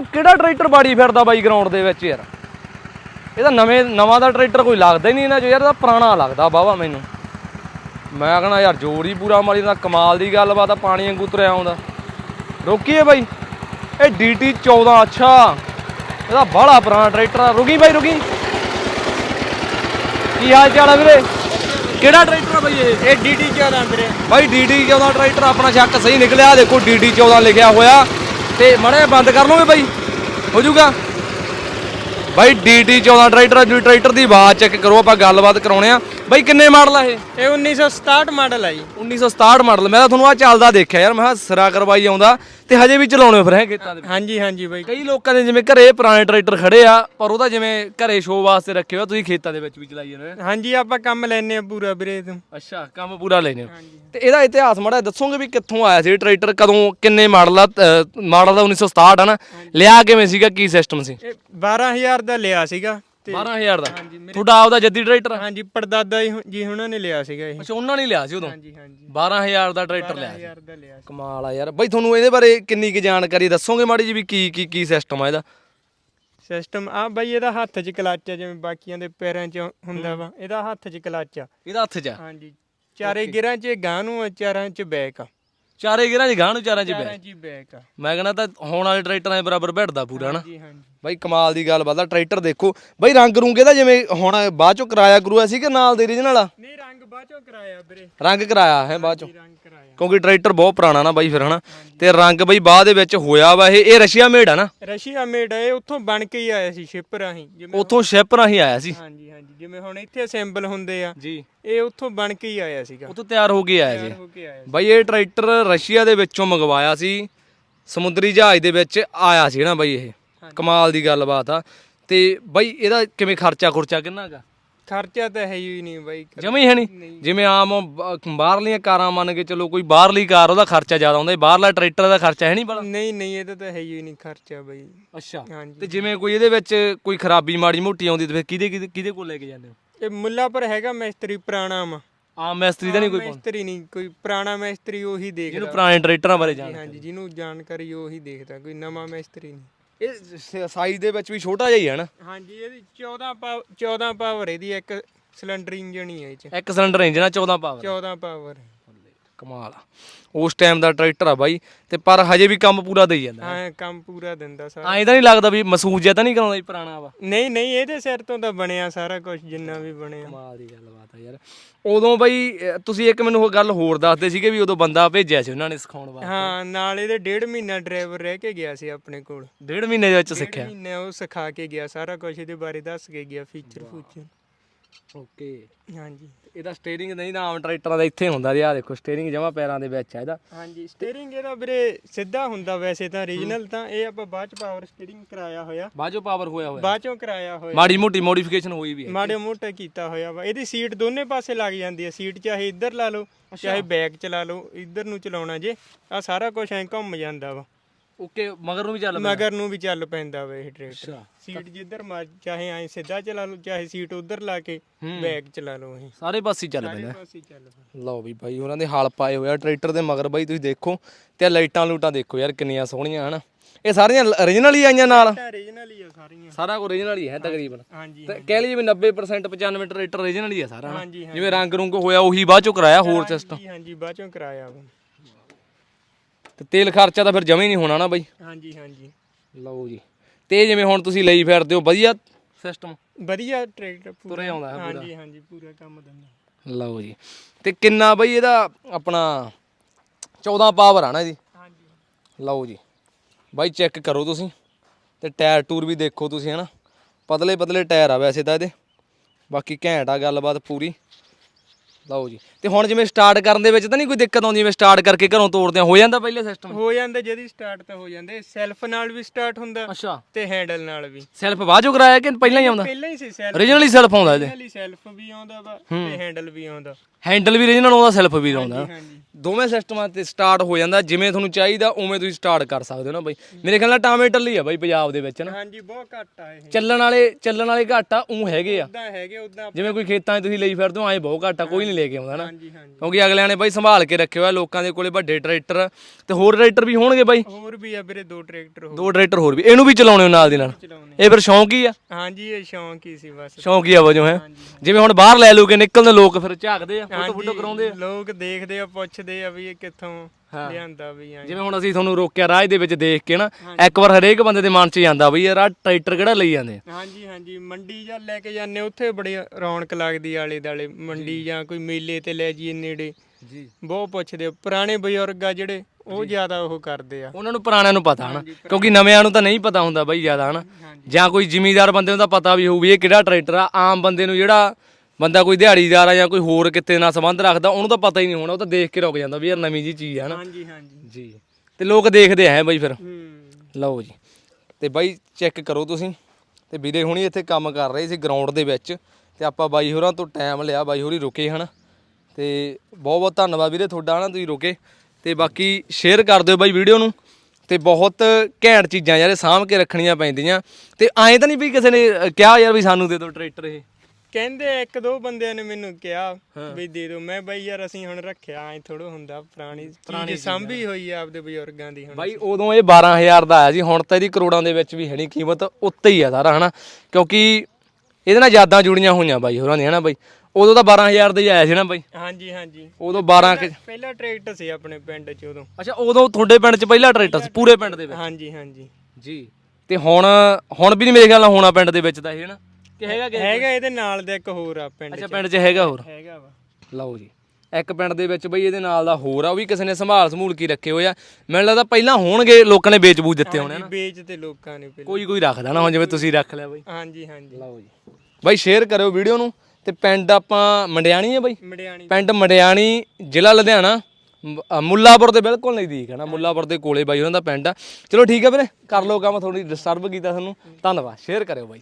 ਕਿਹੜਾ ਟਰੈਕਟਰ ਬਾੜੀ ਫਿਰਦਾ ਬਾਈ ਗਰਾਊਂਡ ਦੇ ਵਿੱਚ ਯਾਰ? ਇਹ ਤਾਂ ਨਵੇਂ ਨਵਾਂ ਦਾ ਟਰੈਕਟਰ ਕੋਈ ਲੱਗਦਾ ਹੀ ਨਹੀਂ ਇਹਨਾਂ 'ਚ ਯਾਰ ਇਹ ਤਾਂ ਪੁਰਾਣਾ ਲੱਗਦਾ ਬਾਵਾ ਮੈਨੂੰ। ਮੈਂ ਕਹਣਾ ਯਾਰ ਜੋਰ ਹੀ ਪੂਰਾ ਮਾਰੀ ਦਾ ਕਮਾਲ ਦੀ ਗੱਲਬਾਤ ਆ ਪਾਣੀ ਵਾਂਗੂ ਤੁਰਿਆ ਆਉਂਦਾ। ਰੋਕੀਏ ਬਾਈ। ਇਹ ਡੀਟੀ 14 ਅੱਛਾ। ਇਹਦਾ ਬਾਹਲਾ ਪੁਰਾਣਾ ਟਰੈਕਟਰ ਆ। ਰੁਕੀ ਬਾਈ ਰੁਕੀ। ਕੀ ਹਾਲ ਚਾਲ ਆ ਵੀਰੇ? ਕਿਹੜਾ ਟਰੈਕਟਰ ਆ ਬਾਈ ਇਹ? ਇਹ ਡੀਡੀ 14 ਵੀਰੇ। ਬਾਈ ਡੀਡੀ 14 ਟਰੈਕਟਰ ਆਪਣਾ ਸ਼ੱਕ ਸਹੀ ਨਿਕਲਿਆ। ਦੇਖੋ ਡੀਡੀ 14 ਲਿਖਿਆ ਹੋਇਆ। ਤੇ ਮੜੇ ਬੰਦ ਕਰ ਲਓਗੇ ਬਾਈ? ਹੋ ਜਾਊਗਾ। ਬਾਈ ਡੀਡੀ 14 ਟਰੈਕਟਰ ਆ ਜੀ ਟਰੈਕਟਰ ਦੀ ਆਵਾਜ਼ ਚੈੱਕ ਕਰੋ, ਆਪਾਂ ਗੱਲਬਾਤ ਕਰਾਉਣੇ ਆ। ਬਾਈ ਕਿੰਨੇ ਮਾਡਲ ਆ ਇਹ? ਇਹ 1967 ਮਾਡਲ ਆ ਜੀ। 1967 ਮਾਡਲ। ਮੈਂ ਤਾਂ ਤੁਹਾਨੂੰ ਆ ਚੱਲਦਾ ਦੇਖਿਆ ਯਾਰ ਮੈਂ ਕਿਹਾ ਸਿਰਾ ਕਰਵਾਈ ਆਉਂਦਾ ਤੇ ਹਜੇ ਵੀ ਚਲਾਉਣੇ ਫਿਰ ਹੈ ਖੇਤਾਂ ਦੇ ਵਿੱਚ। ਹਾਂਜੀ ਹਾਂਜੀ ਬਾਈ। ਕਈ ਲੋਕਾਂ ਦੇ ਜਿਵੇਂ ਘਰੇ ਪੁਰਾਣੇ ਟਰੈਕਟਰ ਖੜੇ ਆ ਪਰ ਉਹਦਾ ਜਿਵੇਂ ਘਰੇ ਸ਼ੋਅ ਵਾਸਤੇ ਰੱਖੇ ਹੋਆ ਤੁਸੀਂ ਖੇਤਾਂ ਦੇ ਵਿੱਚ ਵੀ ਚਲਾਈ ਜਾਂਦੇ ਹੋ ਹਾਂਜੀ ਆਪਾਂ ਕੰਮ ਲੈਨੇ ਆ ਪੂਰਾ ਵੀਰੇ ਤੋਂ। ਅੱਛਾ ਕੰਮ ਪੂਰਾ ਲੈਨੇ ਹੋ। ਤੇ ਇਹਦਾ ਇਤਿਹਾਸ ਮਾੜਾ ਦੱਸੋਗੇ ਵੀ ਕਿੱਥੋਂ ਆਇਆ ਸੀ? ਇਹ ਟਰੈਕਟਰ ਕਦੋਂ ਕਿੰਨੇ ਮਾਡਲ ਆ ਮਾਡਲ ਦਾ 1967 ਆ ਨਾ? ਲਿਆ ਕਿਵੇਂ ਸੀਗਾ? ਕੀ ਸਿਸਟਮ ਸੀ? ਇਹ 12000 ਦਾ ਲਿਆ ਸੀਗਾ। 12000 ਦਾ? ਤੁਹਾਡਾ ਆਪਦਾ ਜੱਦੀ ਟਰੈਕਟਰ ਆ? ਹਾਂਜੀ ਪੜਦਾਦਾ ਜੀ ਹੁ- ਜੀ ਉਹਨਾਂ ਨੇ ਲਿਆ ਸੀਗਾ ਇਹ। ਅੱਛਾ ਉਹਨਾਂ ਨੇ ਲਿਆ ਸੀ ਉਦੋਂ? ਹਾਂਜੀ ਹਾਂਜੀ। 12000 ਦਾ ਟਰੈਕਟਰ ਲਿਆ ਸੀ। 12000 ਦਾ ਲਿਆ ਸੀ। ਕਮਾਲ ਆ ਯਾਰ। ਬਈ ਤੁਹਾਨੂੰ ਇਹਦੇ ਬਾਰੇ ਕਿੰਨੀ ਕੁ ਜਾਣਕਾਰੀ ਦੱਸੋਗੇ ਮਾੜੀ ਜੀ ਵੀ ਕੀ ਕੀ ਕੀ ਸਿਸਟਮ ਆ ਇਹਦਾ? ਸਿਸਟਮ ਆ ਬਾਈ ਇਹਦਾ ਹੱਥ 'ਚ ਕਲੱਚ ਆ ਜਿਵੇਂ ਬਾਕੀਆਂ ਦੇ ਪੈਰਾਂ 'ਚ ਹੁੰਦਾ ਵਾ। ਇਹਦਾ ਹੱਥ 'ਚ ਕਲੱਚ ਆ। ਇਹਦਾ ਹੱਥ 'ਚ ਆ? ਹਾਂਜੀ। ਚਾਰੇ ਗਿਰਾਂ 'ਚ ਗਾਂ ਨੂੰ ਆ ਚਾਰਾਂ 'ਚ ਬੈਕ ਆ। ਚਾਰੇ ਗਿਰਾਂ 'ਚ ਗਾਂ ਨੂੰ ਚਾਰਾਂ 'ਚ ਬੈ ਚਾਰਾਂ 'ਚ ਹੀ ਬੈਕ ਆ ਮੈਂ ਕਹਿੰਦਾ ਤਾਂ ਹੁਣ ਵਾਲੇ ਟਰੈਕਟਰਾਂ ਦੇ ਬਰਾਬਰ ਬੈਠਦਾ ਪੂਰਾ ਨਾ ਜੀ ਹਾਂਜੀ। ਬਾਈ ਕਮਾਲ ਦੀ ਗੱਲ ਬਾਤ ਆ ਟਰੈਕਟਰ ਦੇਖੋ। ਬਾਈ ਰੰਗ ਰੂੰਗੇ ਦਾ ਜਿਵੇਂ ਹੁਣ ਬਾਅਦ ਚੋਂ ਕਰਾਇਆ ਕਰੂਆ ਸੀ ਕਿ ਨਾਲ ਦੇ ਰੀਜਨਲ ਆ? ਨਹੀਂ ਰੰਗ ਬਾਚੋ ਕਰਾਇਆ ਵੀਰੇ। ਰੰਗ ਕਰਾਇਆ ਹੈ ਬਾਅਦ ਚੋਂ। ਰੰਗ ਕਿਉਂਕਿ ਟਰੈਕਟਰ ਬਹੁਤ ਪੁਰਾਣਾ ਨਾ ਬਾਈ ਫਿਰ ਹਨਾ? ਤੇ ਰੰਗ ਬਈ ਬਾਅਦ ਦੇ ਵਿੱਚ ਹੋਇਆ ਵਾ ਇਹ ਇਹ ਰਸ਼ੀਆ ਮੇਡ ਆ ਨਾ? ਰਸ਼ੀਆ ਮੇਡ ਹੈ ਉੱਥੋਂ ਬਣ ਕੇ ਹੀ ਆਇਆ ਸੀ ਸ਼ਿਪ ਰਾਹੀਂ। ਜਿਵੇਂ ਉਥੋਂ ਸ਼ਿਪ ਰਾਹੀਂ ਆਇਆ ਸੀ? ਹਾਂਜੀ ਹਾਂਜੀ ਜਿਵੇਂ ਹੁਣ ਇੱਥੇ ਅਸੈਂਬਲ ਹੁੰਦੇ ਆ। ਜੀ। ਇਹ ਉੱਥੋਂ ਬਣ ਕੇ ਹੀ ਆਇਆ ਸੀਗਾ। ਉਥੋਂ ਤਿਆਰ ਹੋ ਕੇ ਆਇਆ ਸੀ। ਤਿਆਰ ਹੋ ਕੇ ਆਇਆ ਸੀ। ਬਾਈ ਇਹ ਟਰੈਕਟਰ ਰਸ਼ੀਆ ਦੇ ਵਿੱਚੋਂ ਮੰਗਵਾਇਆ ਸੀ। ਸਮੁੰਦਰੀ ਜਹਾਜ਼ ਦੇ ਵਿੱਚ ਆਇਆ ਸੀ ਨਾ ਬਾਈ ਇਹ। ਕਮਾਲ ਦੀ ਗੱਲਬਾਤ ਆ। ਤੇ ਬਾਈ ਇਹਦਾ ਕਿਵੇਂ ਖਰਚਾ ਖੁਰਚਾ ਕਿੰਨਾ ਗਾ ਖਰਚਾ ਤਾਂ ਹੈ ਹੀ ਨਹੀਂ ਬਾਈ ਜਮਾ ਹੀ ਹੈ ਨਹੀਂ। ਜਿਵੇਂ ਆਮ ਬ- ਬਾਹਰਲੀਆਂ ਕਾਰਾਂ ਮੰਨ ਕੇ ਚਲੋ ਕੋਈ ਬਾਹਰਲੀ ਕਾਰ ਉਹਦਾ ਖਰਚਾ ਜ਼ਿਆਦਾ ਹੁੰਦਾ ਬਾਹਰਲਾ ਟਰੈਕਟਰ ਦਾ ਖਰਚਾ ਹੈ ਨਹੀਂ ਬੜਾ ਨਹੀਂ ਨਹੀਂ ਇਹਦਾ ਤਾਂ ਹੈ ਹੀ ਨਹੀਂ ਖਰਚਾ ਬਾਈ। ਅੱਛਾ। ਹਾਂਜੀ। ਤੇ ਜਿਵੇਂ ਕੋਈ ਇਹਦੇ ਵਿੱਚ ਕੋਈ ਖਰਾਬੀ ਮਾੜੀ ਮੋਟੀ ਆਉਂਦੀ ਤੇ ਫਿਰ ਕਿਹਦੇ ਕਿਹਦੇ ਕਿਹਦੇ ਕੋਲ ਲੈ ਕੇ ਜਾਂਦੇ ਹੋ? ਇਹ ਮੁੱਲਾ ਪਰ ਹੈਗਾ ਮਿਸਤਰੀ ਪੁਰਾਣਾ ਵਾ ਆਮ ਮਿਸਤਰੀ ਦਾ ਨਹੀਂ ਕੋਈ ਮਿਸਤਰੀ ਨਹੀਂ ਕੋਈ ਪੁਰਾਣਾ ਮਿਸਤਰੀ ਉਹੀ ਜਿਹਨੂੰ ਦੇਖਦਾ ਪੁਰਾਣੇ ਟਰੈਕਟਰਾਂ ਬਾਰੇ ਜਾਣਦਾ ਹਾਂਜੀ ਜਿਹਨੂੰ ਜਾਣਕਾਰੀ ਉਹੀ ਦੇਖਦਾ ਕੋਈ ਨਵਾਂ ਮਿਸਤਰੀ ਨਹੀਂ। ਇਹ ਸਾਈਜ਼ ਦੇ ਵਿੱਚ ਵੀ ਛੋਟਾ ਜਿਹਾ ਹੀ ਹੈ ਨਾ। ਹਾਂਜੀ ਇਹਦੀ 14 ਪਾਵਰ 14 ਪਾਵਰ ਇਹਦੀ ਇੱਕ ਸਿਲੰਡਰ ਇੰਜਨ ਹੀ ਹੈ ਇਹ ਚ। ਇੱਕ ਸਿਲੰਡਰ ਇੰਜਨ ਆ 14 ਪਾਵਰ 14 ਪਾਵਰ ਕਮਾਲ ਆ। ਉਸ ਟਾਈਮ ਦਾ ਟਰੈਕਟਰ ਆ ਬਾਈ ਤੇ ਪਰ ਹਜੇ ਵੀ ਕੰਮ ਪੂਰਾ ਦੇਈ ਜਾਂਦਾ। ਹਾਂ ਕੰਮ ਪੂਰਾ ਦਿੰਦਾ ਸਾਰਾ। ਐਂ ਤਾਂ ਨਹੀਂ ਲੱਗਦਾ ਵੀ ਮਸੂਜ ਜਿਹਾ ਤਾਂ ਨਹੀਂ ਕਰਾਉਂਦਾ ਵੀ ਪੁਰਾਣਾ ਵਾ। ਨਹੀਂ ਨਹੀਂ ਇਹਦੇ ਸਿਰ ਤੋਂ ਤਾਂ ਬਣਿਆ ਸਾਰਾ ਕੁਝ ਜਿੰਨਾ ਵੀ ਬਣਿਆ। ਕਮਾਲ ਦੀ ਗੱਲਬਾਤ ਆ ਯਾਰ। ਉਦੋਂ ਬਾਈ ਅਹ, ਤੁਸੀਂ ਇੱਕ ਮੈਨੂੰ ਉਹ ਗੱਲ ਹੋਰ ਦੱਸਦੇ ਸੀਗੇ ਵੀ ਉਦੋਂ ਬੰਦਾ ਭੇਜਿਆ ਸੀ ਉਹਨਾਂ ਨੇ ਸਿਖਾਉਣ ਵਾਸਤੇ। ਹਾਂ ਨਾਲ ਇਹਦੇ ਡੇਢ ਮਹੀਨਾ ਡਰਾਈਵਰ ਰਹਿ ਕੇ ਗਿਆ ਸੀ ਆਪਣੇ ਕੋਲ। ਡੇਢ ਮਹੀਨੇ ਦੇ ਵਿੱਚ ਡੇਢ ਸਿੱਖਿਆ। ਮਹੀਨੇ ਉਹ ਸਿਖਾ ਕੇ ਗਿਆ ਸਾਰਾ ਕੁਝ ਇਹਦੇ ਬਾਰੇ ਦੱਸ ਕੇ ਗਿਆ ਫੀਚਰ ਫੂਚਰ। ਓਕੇ। ਹਾਂਜੀ। ਇਹਦਾ ਸਟੀਅਰਿੰਗ ਨਹੀਂ ਨਾ ਆਮ ਟਰੈਕਟਰਾਂ ਦਾ ਇੱਥੇ ਹੁੰਦਾ ਜੀ ਆ ਦੇਖੋ ਸਟੀਅਰਿੰਗ ਜਮਾ ਪੈਰਾਂ ਦੇ ਵਿੱਚ ਆ ਇਹਦਾ। ਹਾਂਜੀ ਸਟੀਅਰਿੰਗ ਇਹਦਾ ਵੀਰੇ ਸਿੱਧਾ ਹੁੰਦਾ ਵੈਸੇ ਤਾਂ ਰੀਜਨਲ ਤਾਂ ਇਹ ਆਪਾਂ ਬਾਅਦ ਚ ਪਾਵਰ ਸਟੀਅਰਿੰਗ ਕਰਾਇਆ ਹੋਇਆ। ਬਾਜੋ ਪਾਵਰ ਹੋਇਆ ਹੋਇਆ। ਬਾਅਦ ਚੋਂ ਕਰਾਇਆ ਹੋਇਆ। ਮਾੜੀ ਮੋਟੀ ਮੋਡੀਫਿਕੇਸ਼ਨ ਹੋਈ ਵੀ ਹੈ। ਮਾੜੇ ਮੋਟਾ ਕੀਤਾ ਹੋਇਆ ਵਾ। ਇਹਦੀ ਸੀਟ ਦੋਨੇ ਪਾਸੇ ਲੱਗ ਜਾਂਦੀ ਹੈ। ਸੀਟ ਚਾਹੇ ਇੱਧਰ ਲਾ ਲਓ ਚਾਹੇ ਬੈਕ ਚਲਾ ਲਓ ਇੱਧਰ ਨੂੰ ਚਲਾਉਣਾ ਜੇ ਆ ਸਾਰਾ ਕੁਝ ਐ ਘੁੰਮ ਜਾਂਦਾ ਵਾ। ਓਕੇ ਮਗਰ ਨੂੰ ਵੀ ਚੱਲ ਪੈਂਦਾ। ਮਗਰ ਨੂੰ ਵੀ ਚੱਲ ਪੈਂਦਾ ਵਾ ਇਹ ਟਰੈਕਟਰ ਸੀਟ ਜਿੱਧਰ ਮਰ ਚਾਹੇ ਐ ਸਿੱਧਾ ਚਲਾ ਲਓ ਚਾਹੇ ਸੀਟ ਉੱਧਰ ਲਾ ਕੇ ਬੈਕ ਚਲਾ ਲਓ ਇਹ। ਸਾਰੇ ਪਾਸੇ ਹੀ ਚੱਲ ਪੈਂਦਾ। ਚੱਲ ਲਓ ਵੀ ਭਾਈ ਉਹਨਾਂ ਦੇ ਹਲ ਪਾਏ ਹੋਏ ਆ। ਟਰੈਕਟਰ ਦੇ ਮਗਰ ਬਾਈ ਤੁਸੀਂ ਦੇਖੋ ਤੇ ਆਹ ਲਾਈਟਾਂ ਲੂਟਾਂ ਦੇਖੋ ਯਾਰ ਕਿੰਨੀਆਂ ਸੋਹਣੀਆਂ ਹਨ। ਇਹ ਸਾਰੀਆਂ origignal ਹੀ ਆਈਆਂ ਨਾਲ? ਰੀਜਨਲ ਹੀ ਆ ਸਾਰੀਆਂ। ਸਾਰਾ ਕੁਝ origignal ਹੀ ਹੈ ਤਕਰੀਬਨ। ਹਾਂਜੀ ਤੇ ਕਹਿ ਲਈਏ ਵੀ 90% 95 ਟਰੈਕਟਰ origignal ਹੀ ਆ ਸਾਰਾ ਹਨਾ। ਹਾਂਜੀ ਜਿਵੇਂ ਰੰਗ ਰੁੰਗ ਹੋਇਆ ਉਹੀ ਬਾਅਦ ਚੋਂ ਕਰਾਇਆ ਹੋਰ ਸਿਸਟਮ ਹਾਂਜੀ ਹਾਂਜੀ ਬਾਅਦ ਚੋਂ ਕਰਾਇਆ ਵਾ। ਤੇ ਤੇਲ ਖਰਚਾ ਤਾਂ ਫਿਰ ਜਮਾ ਹੀ ਨਹੀਂ ਹੋਣਾ ਨਾ ਬਾਈ। ਹਾਂਜੀ ਹਾਂਜੀ। ਲਓ ਜੀ। ਤੇ ਜਿਵੇਂ ਹੁਣ ਤੁਸੀਂ ਲਈ ਫਿਰਦੇ ਹੋ ਵਧੀਆ ਸਿਸਟਮ ਵਧੀਆ ਟਰੈਕਟਰ ਪੂਰਾ। ਤੁਰੇ ਆਉਂਦਾ ਹੈ ਹਾਂਜੀ ਹਾਂਜੀ ਪੂਰਾ ਕੰਮ ਦਿੰਦਾ। ਲਓ ਜੀ। ਤੇ ਕਿੰਨਾ ਬਾਈ ਇਹਦਾ ਆਪਣਾ 14 ਪਾਵਰ ਆ ਨਾ ਜੀ ਹਾਂਜੀ। ਲਓ ਜੀ। ਬਾਈ ਚੈੱਕ ਕਰੋ ਤੁਸੀਂ। ਤੇ ਟਾਇਰ ਟੂਰ ਵੀ ਦੇਖੋ ਤੁਸੀਂ ਹਨਾ। ਪਤਲੇ ਪਤਲੇ ਟਾਇਰ ਆ ਵੈਸੇ ਤਾਂ ਇਹਦੇ। ਬਾਕੀ ਘੈਂਟ ਆ ਗੱਲਬਾਤ ਪੂਰੀ। ਲਓ ਜੀ। ਤੇ ਹੁਣ ਜਿਵੇਂ ਸਟਾਰਟ ਕਰਨ ਦੇ ਵਿੱਚ ਤਾਂ ਨਹੀਂ ਕੋਈ ਦਿੱਕਤ ਆਉਂਦੀ ਜਿਵੇਂ ਸਟਾਰਟ ਕਰਕੇ ਘਰੋਂ ਤੋੜਦੇ ਆ ਹੋ ਜਾਂਦਾ ਪਹਿਲੇ ਸਿਸਟਮ ਹੋ ਜਾਂਦਾ ਜਦੀ ਸਟਾਰਟ ਤਾਂ ਹੋ ਜਾਂਦੇ। ਸੈਲਫ ਨਾਲ ਵੀ ਸਟਾਰਟ ਹੁੰਦਾ ਅੱਛਾ। ਤੇ ਹੈਂਡਲ ਨਾਲ ਵੀ। ਸੈਲਫ ਬਾਜੂ ਕਰਾਇਆ ਕਿ ਪਹਿਲਾਂ ਹੀ ਆਉਂਦਾ? ਪਹਿਲਾਂ ਹੀ ਸੀ ਸੈਲਫ originally ਸੈਲਫ ਆਉਂਦਾ ਇਹਦੇ। ਪਹਿਲਾਂ ਹੀ ਸੈਲਫ ਵੀ ਆਉਂਦਾ ਵਾ ਤੇ ਹੈਂਡਲ ਵੀ ਆਉਂਦਾ। ਹੈਂਡਲ ਵੀ original ਆਉਂਦਾ ਸੈਲਫ ਵੀ ਆਉਂਦਾ। ਹਾਂਜੀ। ਦੋਵੇਂ ਸਿਸਟਮਾਂ ਤੇ ਸਟਾਰਟ ਹੋ ਜਾਂਦਾ ਜਿਵੇਂ ਤੁਹਾਨੂੰ ਚਾਹੀਦਾ ਉਵੇਂ ਤੁਸੀਂ ਸਟਾਰਟ ਕਰ ਸਕਦੇ ਹੋ ਨਾ ਬਾਈ। ਮੇਰੇ ਖਿਆਲ ਨਾਲ ਟਾਵੇਂ ਟੱਲੀ ਆ ਬਾਈ ਪੰਜਾਬ ਦੇ ਵਿੱਚ ਨਾ। ਹਾਂਜੀ ਬਹੁਤ ਘੱਟ ਆ ਇਹ। ਚੱਲਣ ਵਾਲੇ ਚੱਲਣ ਵਾਲੇ ਘੱਟ ਆ ਉਹ ਹੈਗੇ ਆ। ਉਦਾਂ ਹੈਗੇ ਉਦਾਂ ਜਿਵੇਂ ਕੋਈ ਖੇਤਾਂ 'ਚ ਤੁਸੀਂ ਲਈ ਫਿਰਦੇ ਹੋ ਐ ਬਹੁਤ ਘੱਟ ਆ ਕੋਈ ਨਹੀਂ ਲੈ ਕੇ ਆਉਂਦਾ ਨਾ। ਹਾਂਜੀ ਹਾਂਜੀ। ਕਿਉਂਕਿ ਅਗਲਿਆਂ ਨੇ ਬਾਈ ਸੰਭਾਲ ਕੇ ਰੱਖਿਆ ਹੋਇਆ ਲੋਕਾਂ ਦੇ ਕੋਲੇ ਵੱਡੇ ਟਰੈਕਟਰ ਤੇ ਹੋਰ ਟਰੈਕਟਰ ਵੀ ਹੋਣਗੇ ਬਾਈ? ਹੋਰ ਵੀ ਆ ਵੀਰੇ ਦੋ ਟਰੈਕਟਰ ਹੋ ਦੋ ਟਰੈਕਟਰ ਹੋਰ ਵੀ। ਇਹਨੂੰ ਵੀ ਚਲਾਉਣੇ ਹੋ ਨਾਲ ਦੀ ਨਾਲ? ਚਲਾਉਣੇ ਇਹ ਫਿਰ ਸ਼ੌਂਕ ਹੀ ਆ? ਹਾਂਜੀ ਇਹ ਸ਼ੌਂਕ ਹੀ ਸੀ ਬਸ। ਸ਼ੌਂਕ ਹੀ ਆ ਵਜੋਂ ਹੈ। ਜਿਵੇਂ ਹੁਣ ਬਾਹਰ ਲੈ ਲੂ ਕੇ ਨਿਕਲਦੇ ਲੋਕ ਫਿਰ ਝਾਕਦੇ ਆ ਫੋਟੋ ਫੋਟੋ ਕਰਾਉਂਦੇ ਆ। ਲੋਕ ਦੇਖਦੇ ਆ ਪੁੱਛਦੇ ਆ ਵੀ ਇਹ ਕਿੱਥੋਂ ਲਿਆਂਦਾ ਵੀ ਆ ਜਿਵੇਂ ਹੁਣ ਅਸੀਂ ਤੁਹਾਨੂੰ ਰੋਕਿਆ ਰਾਹ ਦੇ ਵਿੱਚ ਦੇਖ ਕੇ ਨਾ ਇੱਕ ਵਾਰ ਹਰੇਕ ਬੰਦੇ ਦੇ ਮਨ 'ਚ ਜਾਂਦਾ ਬਈ ਯਾਰ ਆਹ ਟਰੈਕਟਰ ਕਿਹੜਾ ਲਈ ਜਾਂਦੇ ਆ? ਹਾਂਜੀ ਹਾਂਜੀ। ਮੰਡੀ ਜਾਂ ਲੈ ਕੇ ਜਾਂਦੇ ਉੱਥੇ ਬੜੀ ਰੌਣਕ ਲੱਗਦੀ ਆਲੇ ਦਾਲੇ ਮੰਡੀ ਜਾਂ। ਕੋਈ ਮੇਲੇ ਤੇ ਲੈ ਜਾਈਏ ਨੇੜੇ। ਜੀ। ਬਹੁਤ ਪੁੱਛਦੇ ਆ। ਪੁਰਾਣੇ ਬਜ਼ੁਰਗ ਆ ਜਿਹੜੇ ਉਹ ਜ਼ਿਆਦਾ ਉਹ ਕਰਦੇ ਆ। ਉਹਨਾਂ ਨੂੰ ਪੁਰਾਣਿਆਂ ਨੂੰ ਪਤਾ ਹਨਾ ਕਿਉਂਕਿ ਨਵਿਆਂ ਨੂੰ ਤਾਂ ਨਹੀਂ ਪਤਾ ਹੁੰਦਾ ਬਈ ਜ਼ਿਆਦਾ ਹਨਾ। ਜਾਂ ਕੋਈ ਜ਼ਿਮੀਦਾਰ ਬੰਦੇ ਨੂੰ ਤਾਂ ਪਤਾ ਵੀ ਹੋਊ ਵੀ ਇਹ ਕਿਹੜਾ ਟਰੈਕਟਰ ਆ। ਆਮ ਬੰਦੇ ਨੂੰ ਜਿਹੜਾ ਬੰਦਾ ਕੋਈ ਦਿਹਾੜੀਦਾਰ ਆ ਜਾਂ ਕੋਈ ਹੋਰ ਕਿਤੇ ਨਾਲ ਸੰਬੰਧ ਰੱਖਦਾ ਉਹਨੂੰ ਤਾਂ ਪਤਾ ਹੀ ਨਹੀਂ ਹੋਣਾ ਉਹ ਤਾਂ ਦੇਖ ਕੇ ਰੁਕ ਜਾਂਦਾ ਵੀ ਯਾਰ ਨਵੀਂ ਜੀ ਚੀਜ਼ ਆ ਨਾ। ਹਾਂਜੀ ਹਾਂਜੀ। ਜੀ। ਤੇ ਲੋਕ ਦੇਖਦੇ ਆ ਬਈ ਫਿਰ। ਹੂੰ। ਲਓ ਜੀ। ਤੇ ਬਾਈ ਚੈੱਕ ਕਰੋ ਤੁਸੀਂ। ਤੇ ਵੀਰੇ ਹੁਣੀ ਇੱਥੇ ਕੰਮ ਕਰ ਰਹੇ ਸੀ ਗਰਾਊਂਡ ਦੇ ਵਿੱਚ। ਤੇ ਆਪਾਂ ਬਾਈ ਹੋਰਾਂ ਤੋਂ ਟਾਈਮ ਲਿਆ ਬਾਈ ਹੋਰੀ ਰੁਕੇ ਹਨ। ਤੇ ਬਹੁਤ ਬਹੁਤ ਧੰਨਵਾਦ ਵੀਰੇ ਤੁਹਾਡਾ ਹਨਾ ਤੁਸੀਂ ਰੁਕੇ। ਤੇ ਬਾਕੀ ਸ਼ੇਅਰ ਕਰ ਦਿਓ ਬਾਈ ਵੀਡੀਓ ਨੂੰ। ਤੇ ਬਹੁਤ ਘੈਂਟ ਚੀਜ਼ਾਂ ਯਾਰ ਇਹ ਸਾਂਭ ਕੇ ਰੱਖਣੀਆਂ ਪੈਂਦੀਆਂ। ਤੇ ਐਂ ਤਾਂ ਨਹੀਂ ਵੀ ਕਿਸੇ ਨੇ ਕਿਹਾ ਯਾਰ ਵੀ ਸਾਨੂੰ ਦੇ ਦਿਓ ਟਰੈਕਟਰ ਇਹ। ਕਹਿੰਦੇ ਇੱਕ ਦੋ ਬੰਦਿਆਂ ਨੇ ਮੈਨੂੰ ਕਿਹਾ ਵੀ ਦੇ ਦਿਓ ਮੈਂ ਬਾਈ ਯਾਰ ਅਸੀਂ ਹੁਣ ਰੱਖਿਆ ਐ ਥੋੜਾ ਹੁੰਦਾ ਪੁਰਾਣੀ ਚੀਜ਼ ਸਾਂਭੀ ਹੋਈ ਆ ਆਪਦੇ ਬਜ਼ੁਰਗਾਂ ਦੀ ਹੁਣ। ਬਾਈ ਉਦੋਂ ਇਹ 12000 ਦਾ ਆਇਆ ਸੀ ਹੁਣ ਤਾਂ ਇਹਦੀ ਕਰੋੜਾਂ ਦੇ ਵਿੱਚ ਵੀ ਹੈ ਨਹੀਂ ਕੀਮਤ ਉੱਤੇ ਹੀ ਆ ਸਾਰਾ ਹਨਾ? ਕਿਉਂਕਿ ਇਹਦੇ ਨਾਲ ਯਾਦਾਂ ਜੁੜੀਆਂ ਹੋਈਆਂ ਬਾਈ ਹੋਰਾਂ ਦੀਆਂ ਹਨਾ ਬਾਈ? ਉਦੋਂ ਤਾਂ 12000 ਦਾ ਹੀ ਆਇਆ ਸੀ ਨਾ ਬਾਈ। ਹਾਂਜੀ ਹਾਂਜੀ। ਉਦੋਂ 12 ਕਿ ਪਹਿਲਾ ਟਰੈਕਟਰ ਸੀ ਆਪਣੇ ਪਿੰਡ 'ਚ ਉਦੋਂ। ਅੱਛਾ ਉਦੋਂ ਤੁਹਾਡੇ ਪਿੰਡ 'ਚ ਪਹਿਲਾ ਟਰੈਕਟਰ ਸੀ ਪੂਰੇ ਪਿੰਡ ਦੇ ਵਿੱਚ? ਹਾਂਜੀ ਹਾਂਜੀ। ਜੀ। ਤੇ ਹੁਣ ਹੁਣ ਵੀ ਨਹੀਂ ਮੇਰੇ ਖਿਆਲ ਨਾਲ ਹੋਣਾ ਪਿੰਡ ਦੇ ਵਿੱਚ ਤਾਂ ਇਹ ਨਾ ਕਿ ਹੈਗਾ ਕਿ ਹੈਗਾ ਇਹਦੇ ਨਾਲ ਦਾ ਇੱਕ ਹੋਰ ਆ ਪਿੰਡ ਅੱਛਾ ਪਿੰਡ 'ਚ ਹੈਗਾ ਹੋਰ? ਹੈਗਾ ਵਾ। ਲਓ ਜੀ ਇੱਕ ਪਿੰਡ ਦੇ ਵਿੱਚ ਬਈ ਇਹਦੇ ਨਾਲ ਦਾ ਹੋਰ ਆ ਉਹ ਵੀ ਕਿਸੇ ਨੇ ਸੰਭਾਲ ਸਮੂਲ ਕੀ ਰੱਖੇ ਹੋਏ ਆ। ਮੈਨੂੰ ਲੱਗਦਾ ਪਹਿਲਾਂ ਹੋਣਗੇ ਲੋਕਾਂ ਨੇ ਵੇਚ ਬੂਝ ਦਿੱਤੇ ਹੋਣੇ ਨਾ। ਵੇਚ ਤੇ ਲੋਕਾਂ ਨੇ ਪਹਿਲਾਂ। ਕੋਈ ਕੋਈ ਰੱਖਦਾ ਨਾ ਹੁਣ ਜਿਵੇਂ ਤੁਸੀਂ ਰੱਖ ਲਿਆ ਬਈ। ਹਾਂਜੀ ਹਾਂਜੀ। ਲਓ ਜੀ। ਬਾਈ ਸ਼ੇਅਰ ਕਰਿਓ ਵੀਡੀਓ ਨੂੰ ਤੇ ਪਿੰਡ ਆਪਾਂ ਮੰਡਿਆਣੀ ਹੈ ਬਾਈ? ਮੜਿਆਣੀ ਪਿੰਡ ਮੰਡਿਆਣੀ ਜ਼ਿਲ੍ਹਾ ਲੁਧਿਆਣਾ ਮ- ਅ, ਮੁੱਲਾਪੁਰ ਦੇ ਬਿਲਕੁਲ ਨਜ਼ਦੀਕ ਹੈ ਨਾ ਮੁੱਲਾਪੁਰ ਦੇ ਕੋਲੇ ਬਾਈ ਉਹਨਾਂ ਦਾ ਪਿੰਡ ਆ। ਚਲੋ ਠੀਕ ਹੈ ਵੀਰੇ ਕਰ ਲਓ ਕੰਮ ਥੋੜੀ ਡਿਸਟਰਬ ਕੀਤਾ ਤੁਹਾਨੂੰ ਧੰਨਵਾਦ ਸ਼ੇਅਰ ਕਰਿਓ ਬਾਈ।